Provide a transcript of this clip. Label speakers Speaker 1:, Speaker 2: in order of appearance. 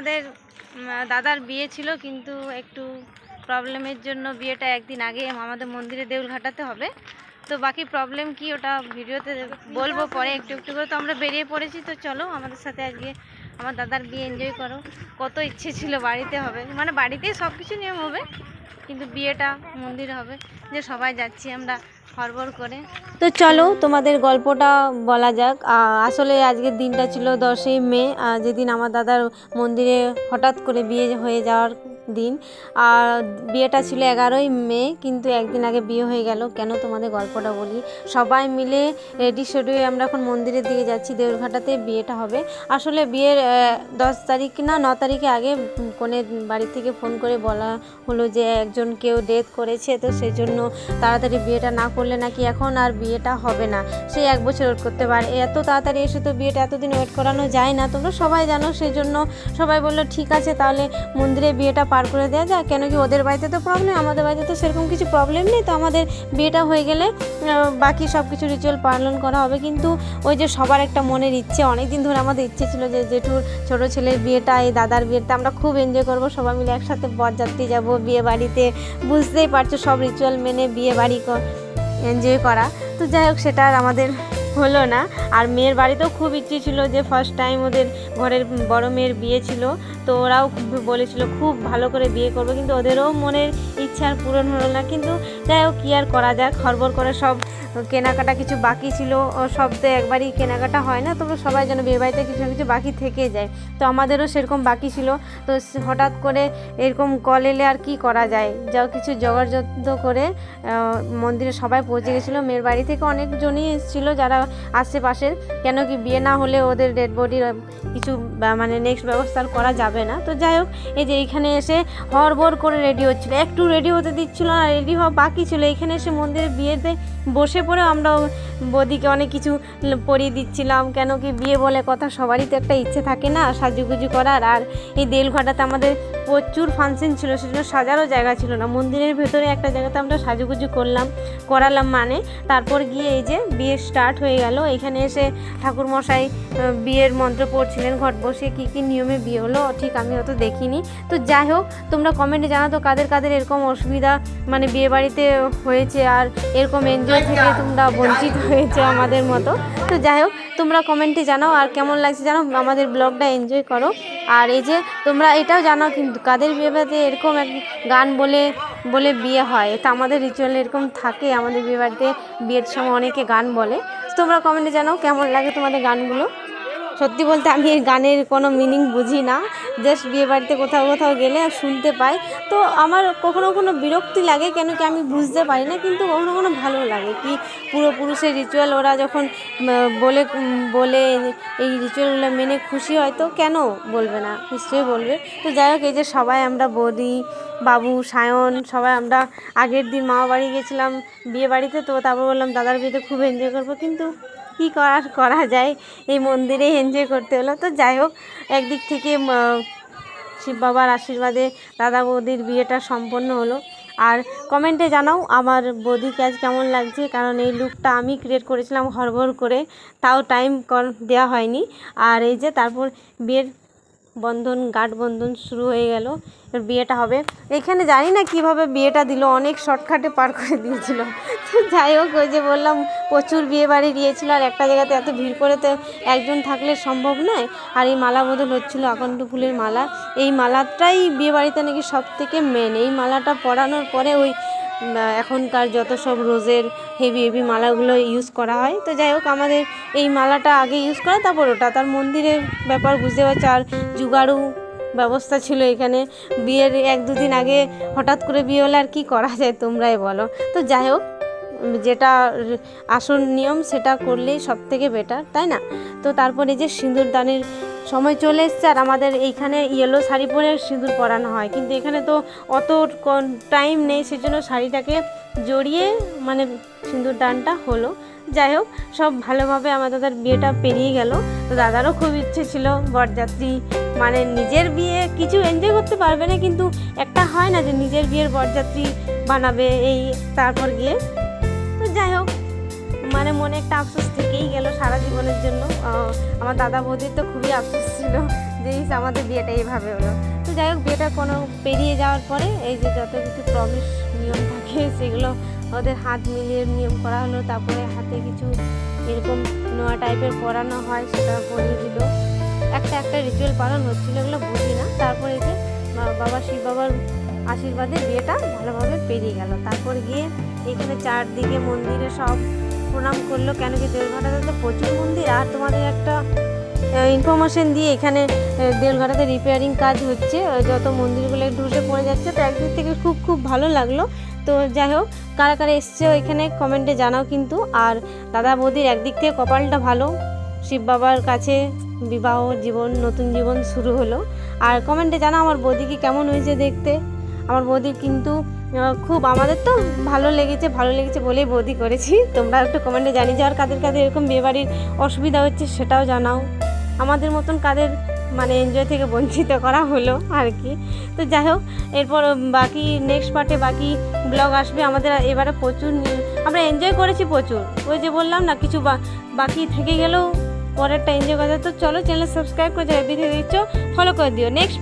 Speaker 1: আমাদের দাদার বিয়ে ছিল, কিন্তু একটু প্রবলেমের জন্য বিয়েটা একদিন আগে আমাদের মন্দিরে দেউল ঘাটাতে হবে। তো বাকি প্রবলেম কি ওটা ভিডিওতে বলব পরে একটু একটু করে। তো আমরা বেরিয়ে পড়েছি, তো চলো আমাদের সাথে আজকে আমার দাদার বিয়ে এনজয় করো। কত ইচ্ছে ছিল বাড়িতে হবে। মানে বাড়িতেই সব কিছু নিয়ম হবে। কিন্তু বিয়েটা মন্দির হবে, যে সবাই যাচ্ছি আমরা হরবর করে। তো চলো, তোমাদের গল্পটা বলা যাক। আসলে আজকের দিনটা ছিল দশই মে যেদিন আমার দাদার মন্দিরে হঠাৎ করে বিয়ে হয়ে যাওয়ার দিন। আর বিয়েটা ছিল এগারোই মে, কিন্তু একদিন আগে বিয়ে হয়ে গেল। কেন তোমাদের গল্পটা বলি? সবাই মিলে রেডি হয়ে আমরা এখন মন্দিরের দিকে যাচ্ছি, দেউরঘাটাতে বিয়েটা হবে। আসলে বিয়ের দশ তারিখ না, ন তারিখে আগে কনের বাড়ি থেকে ফোন করে বলা হলো যে একজন কেউ ডেথ করেছে, তো সেই জন্য তাড়াতাড়ি বিয়েটা না করলে নাকি এখন আর বিয়েটা হবে না। সেই এক বছর ওয়েট করতে পারে। এত তাড়াতাড়ি এসে তো বিয়েটা এতদিন ওয়েট করানো যায় না। তোমরা সবাই জানো, সেই জন্য সবাই বলল, ঠিক আছে, তাহলে মন্দিরে বিয়েটা পার করে দেওয়া যায়। কেন কি ওদের বাড়িতে তো প্রবলেম আমাদের বাড়িতে তো সেরকম কিছু প্রবলেম নেই। তো আমাদের বিয়েটা হয়ে গেলে বাকি সব কিছু রিচুয়াল পালন করা হবে। কিন্তু ওই যে সবার একটা মনের ইচ্ছে অনেক দিন ধরে আমাদের ইচ্ছে ছিল যে জেঠুর ছোটো ছেলের বিয়েটা, এই দাদার বিয়েটা আমরা খুব এনজয় করব। সবাই মিলে একসাথে বরযাত্রী যাব, বিয়ে বাড়িতে। বুঝতেই পারছ সব রিচুয়াল মেনে বিয়ে বাড়ি এনজয় করা। তো যাই হোক, সেটা আর আমাদের হলো না। আর মেয়ের বাড়িতেও খুব ইচ্ছে ছিল যে ফার্স্ট টাইম ওদের ঘরের বড় মেয়ের বিয়ে ছিল। তো ওরাও বলেছিল খুব ভালো করে বিয়ে করব, কিন্তু ওদেরও মনের ইচ্ছা আর পূরণ হলো না। কিন্তু যাই হোক, কী আর করা যাক হরবর করে সব কেনাকাটা কিছু বাকি ছিল। সব তো একবারই কেনাকাটা হয় না তবে সবাই যেন বিয়ে বাড়িতে কিছু কিছু বাকি থেকে যায়। তো আমাদেরও সেরকম বাকি ছিল। তো হঠাৎ করে এরকম কল এলে আর কি করা যায়? যা কিছু জবরদস্ত করে মন্দিরে সবাই পৌঁছে গেছিল। মেয়ের বাড়ি থেকে অনেকজনই এসেছিল যারা আশেপাশের, কেন কি বিয়ে না হলে ওদের ডেড বডির কিছু মানে নেক্সট ব্যবস্থা করা যাবে না। তো যাই হোক, এই যে এইখানে এসে হরবর করে রেডি হচ্ছিল। একটু রেডি হতে দিচ্ছিল না রেডি হওয়া বাকি ছিল। এখানে এসে মন্দিরে বিয়েতে বসে পড়ে আমরা বদিকে অনেক কিছু পরিয়ে দিচ্ছিলাম। কেন কি বিয়ে বলে কথা সবারই তো একটা ইচ্ছে থাকে না সাজুগুজু করার। আর এই দেলঘাটাতে আমাদের প্রচুর ফাংশন ছিল, সেজন্য সাজারও জায়গা ছিল না। মন্দিরের ভেতরে একটা জায়গাতে আমরা সাজুগুজু করলাম, করালাম মানে। তারপর গিয়ে এই যে বিয়ে স্টার্ট হয়ে গেল। এখানে এসে ঠাকুরমশাই বিয়ের মন্ত্র পড়ছিলেন, ঘট বসে কী কী নিয়মে বিয়ে হলো, ঠিক আমি অত দেখিনি। তো যাই হোক, তোমরা কমেন্টে জানাতো কাদের কাদের এরকম অসুবিধা মানে বিয়ে বাড়িতে হয়েছে আর এরকম এনজয় থেকে তোমরা বঞ্চিত হয়েছে আমাদের মতো। তো যাই হোক, তোমরা কমেন্টে জানাও আর কেমন লাগছে জানো আমাদের ব্লগটা এনজয় করো। আর এই যে তোমরা এটাও জানো কিন্তু কাদের বিয়েবাড়িতে এরকম এক গান বলে বলে বিয়ে হয়? তা আমাদের রিচুয়াল এরকম থাকে আমাদের বিয়েবাড়িতে বিয়ের সময় অনেকে গান বলে। তোমরা কমেন্টে জানাও কেমন লাগে তোমাদের গানগুলো? সত্যি বলতে আমি এই গানের কোনো মিনিং বুঝি না। জাস্ট বিয়ে বাড়িতে কোথাও কোথাও গেলে শুনতে পাই। তো আমার কখনো কখনো বিরক্তি লাগে কেন কি আমি বুঝতে পারি না, কিন্তু কখনো কখনো ভালো লাগে কি পূর্বপুরুষের রিচুয়াল ওরা যখন বলে বলে এই রিচুয়ালগুলো মেনে খুশি হয় তো কেন বলবে না? নিশ্চয়ই বলবে। তো যাই হোক, এই যে সবাই আমরা বৌদি, বাবু, সায়ন, সবাই আমরা আগের দিন মামা বাড়ি গেছিলাম বিয়ে বাড়িতে, তো তারপর বললাম, দাদার বিয়েতে খুব এনজয় করব। কিন্তু কী করার করা যায়? এই মন্দিরে এনজয় করতে হলো। তো যাই হোক, একদিক থেকে শিব বাবার আশীর্বাদে দাদা বৌদির বিয়েটা সম্পন্ন হলো। আর কমেন্টে জানাও আমার বৌদি আজ কেমন লাগছে? কারণ এই লুকটা আমি ক্রিয়েট করেছিলাম হরভর করে। তাও টাইম দেওয়া হয়নি। আর এই যে তারপর বিয়ের বন্ধন, গাঢ় বন্ধন শুরু হয়ে গেল। এবার বিয়েটা হবে। এখানে জানি না কীভাবে বিয়েটা দিল, অনেক শর্টকাটে পার করে দিয়েছিল। তো যাই হোক, ওই যে বললাম, প্রচুর বিয়ে বাড়ি দিয়েছিল, আর একটা জায়গাতে এত ভিড় করে তো একজন থাকলে সম্ভব নয়। আর এই মালা বদল হচ্ছিল আকণ্ঠ ফুলের মালা। এই মালাটাই বিয়ে বাড়িতে নাকি সব থেকে মেন এই মালাটা পরানোর পরে ওই এখনকার যত সব রোজের হেভি হেভি মালাগুলো ইউজ করা হয়, তো যাই হোক আমাদের এই মালাটা আগে ইউজ করা, তারপর ওটা, তার মন্দিরের ব্যাপার বুঝতে পারছে, আর জুগাড়ু ব্যবস্থা ছিল এখানে। বিয়ের এক দুদিন আগে হঠাৎ করে বিয়ে হলে আর কী করা যায় তোমরাই বলো। তো যাই হোক যেটা আসল নিয়ম, সেটা করলেই সব থেকে বেটার তাই না? তো তারপরে যে সিঁদুর দানের সময় চলে এসছে, আর আমাদের এইখানে ইয়েলো শাড়ি পরে সিঁদুর পরানো হয়। কিন্তু এখানে তো অত টাইম নেই, সেজন্য শাড়িটাকে জড়িয়ে মানে সিঁদুর দানটা হলো। যাই হোক, সব ভালোভাবে আমার দাদার বিয়েটা পেরিয়ে গেল। তো দাদারও খুব ইচ্ছে ছিল, বরযাত্রী মানে নিজের বিয়ে কিছু এনজয় করতে পারবে না, কিন্তু একটা হয় না যে নিজের বিয়ের বরযাত্রী বানাবে এই, তারপর গিয়ে যাই হোক মানে মনে একটা আফসোস থেকেই গেল সারা জীবনের জন্য। আমার দাদা বৌদির তো খুবই আফসোস ছিল যে আমাদের বিয়েটা এইভাবে হলো। তো যাই হোক, বিয়েটা কোনো পেরিয়ে যাওয়ার পরে এই যে যত কিছু প্রমিস নিয়ম থাকে, সেগুলো ওদের হাত মিলিয়ে নিয়ম করা হলো। তারপরে হাতে কিছু এরকম নোয়া টাইপের পরানো হয়, সেটা পরিয়ে দিল। একটা একটা রিচুয়াল পালন হচ্ছিল, এগুলো বুঝি না। তারপরে যে বাবা শিব বাবার আশীর্বাদে বিয়েটা ভালোভাবে পেরিয়ে গেল। তারপর গিয়ে এখানে চারদিকে মন্দিরে সব প্রণাম করল। কেন কি দেলঘাটাতে তো প্রচুর মন্দির। আর তোমাদের একটা ইনফরমেশন দিয়ে এখানে দেলঘাটাতে রিপেয়ারিং কাজ হচ্ছে। যত মন্দিরগুলো ধসে পড়ে যাচ্ছে, তো একদিক থেকে খুব খুব ভালো লাগল। তো যাই হোক, কারা কারা এসছে এখানে কমেন্টে জানাও কিন্তু। আর দাদা বৌদির একদিক থেকে কপালটা ভালো। শিব বাবার কাছে বিবাহ জীবন, নতুন জীবন শুরু হলো। আর কমেন্টে জানাও আমার বৌদিকে কেমন হয়েছে দেখতে। আমার বৌদির কিন্তু খুব আমাদের তো ভালো লেগেছে ভালো লেগেছে বলেই বৌদি করেছি। তোমরা একটু কমেন্টে জানিয়ে যাও, আর কাদের কাদের এরকম বিয়েবাড়ির অসুবিধা হচ্ছে সেটাও জানাও। আমাদের মতন কাদের মানে এনজয় থেকে বঞ্চিত করা হলো আর কি। তো যাই হোক, এরপর বাকি নেক্সট পার্টে বাকি ব্লগ আসবে। আমাদের এবারে প্রচুর আমরা এনজয় করেছি প্রচুর। ওই যে বললাম না, কিছু বাকি থেকে গেলেও পরেরটা এনজয় করা। তো চলো চ্যানেল সাবস্ক্রাইব করে যাবে দিচ্ছ ফলো করে দিও। নেক্সট